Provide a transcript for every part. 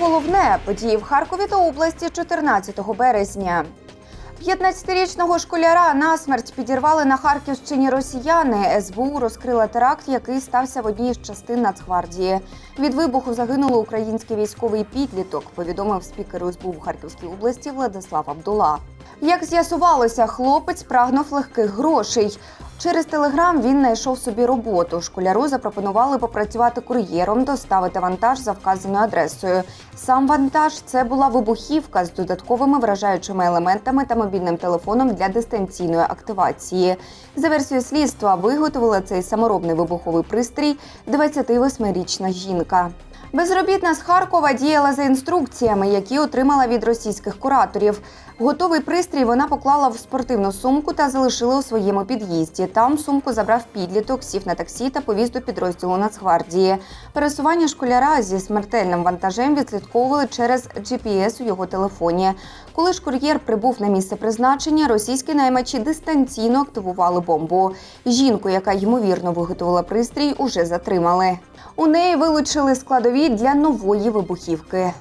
головне події в Харкові та області 14 березня. 15-річного школяра насмерть підірвали на Харківщині росіяни. СБУ розкрила теракт, який стався в одній з частин Нацгвардії. Від вибуху загинули український військовий підліток. Повідомив спікер СБУ в Харківській області Владислав Абдула. Як з'ясувалося, хлопець прагнув легких грошей. Через телеграм він знайшов собі роботу. Школяру запропонували попрацювати кур'єром, доставити вантаж за вказаною адресою. Сам вантаж це була вибухівка з додатковими вражаючими елементами та мобільним телефоном для дистанційної активації. За версією слідства виготовила цей саморобний вибуховий пристрій 28-річна жінка. Безробітна з Харкова діяла за інструкціями, які отримала від російських кураторів. Готовий пристрій вона поклала в спортивну сумку та залишила у своєму під'їзді. Там сумку забрав підліток, сів на таксі та повіз до підрозділу Нацгвардії. Пересування школяра зі смертельним вантажем відслідковували через GPS у його телефоні. Коли ж кур'єр прибув на місце призначення, російські наймачі дистанційно активували бомбу. Жінку, яка ймовірно виготовила пристрій, уже затримали. У неї вилучили складові для нової вибухівки.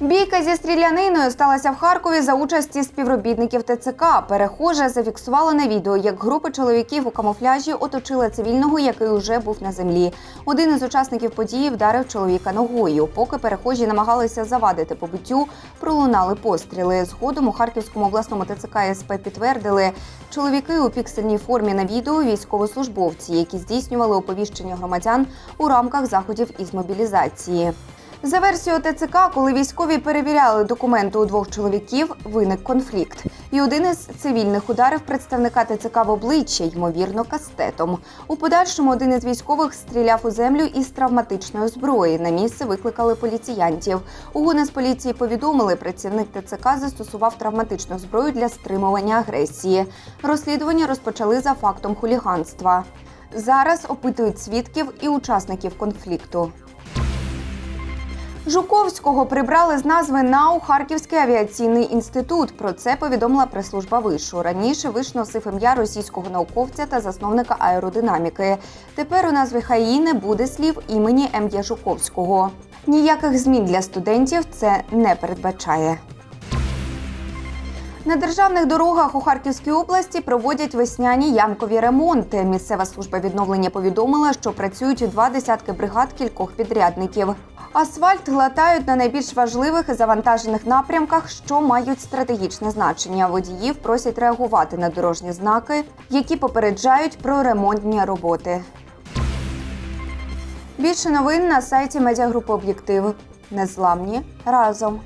Бійка зі стріляниною сталася в Харкові за участі співробітників ТЦК. Перехожа зафіксувала на відео, як група чоловіків у камуфляжі оточила цивільного, який уже був на землі. Один із учасників події вдарив чоловіка ногою. Поки перехожі намагалися завадити побиттю, пролунали постріли. Згодом у Харківському обласному ТЦК СП підтвердили, чоловіки у піксельній формі на відео військовослужбовці, які здійснювали оповіщення громадян у рамках заходів із мобілізації. За версією ТЦК, коли військові перевіряли документи у двох чоловіків, виник конфлікт. І один із цивільних ударив представника ТЦК в обличчя, ймовірно, кастетом. У подальшому один із військових стріляв у землю із травматичної зброї. На місце викликали поліціянтів. У Нацполіції повідомили, працівник ТЦК застосував травматичну зброю для стримування агресії. Розслідування розпочали за фактом хуліганства. Зараз опитують свідків і учасників конфлікту. Жуковського прибрали з назви НАУ Харківський авіаційний інститут. Про це повідомила прес-служба вишу. Раніше виш носив ім'я російського науковця та засновника аеродинаміки. Тепер у назві ХАІ не буде слів імені М'я Жуковського. Ніяких змін для студентів це не передбачає. На державних дорогах у Харківській області проводять весняні ямкові ремонти. Місцева служба відновлення повідомила, що працюють два десятки бригад кількох підрядників. Асфальт глатають на найбільш важливих і завантажених напрямках, що мають стратегічне значення. Водіїв просять реагувати на дорожні знаки, які попереджають про ремонтні роботи. Більше новин на сайті медіагрупи Об'єктив. Незламні разом.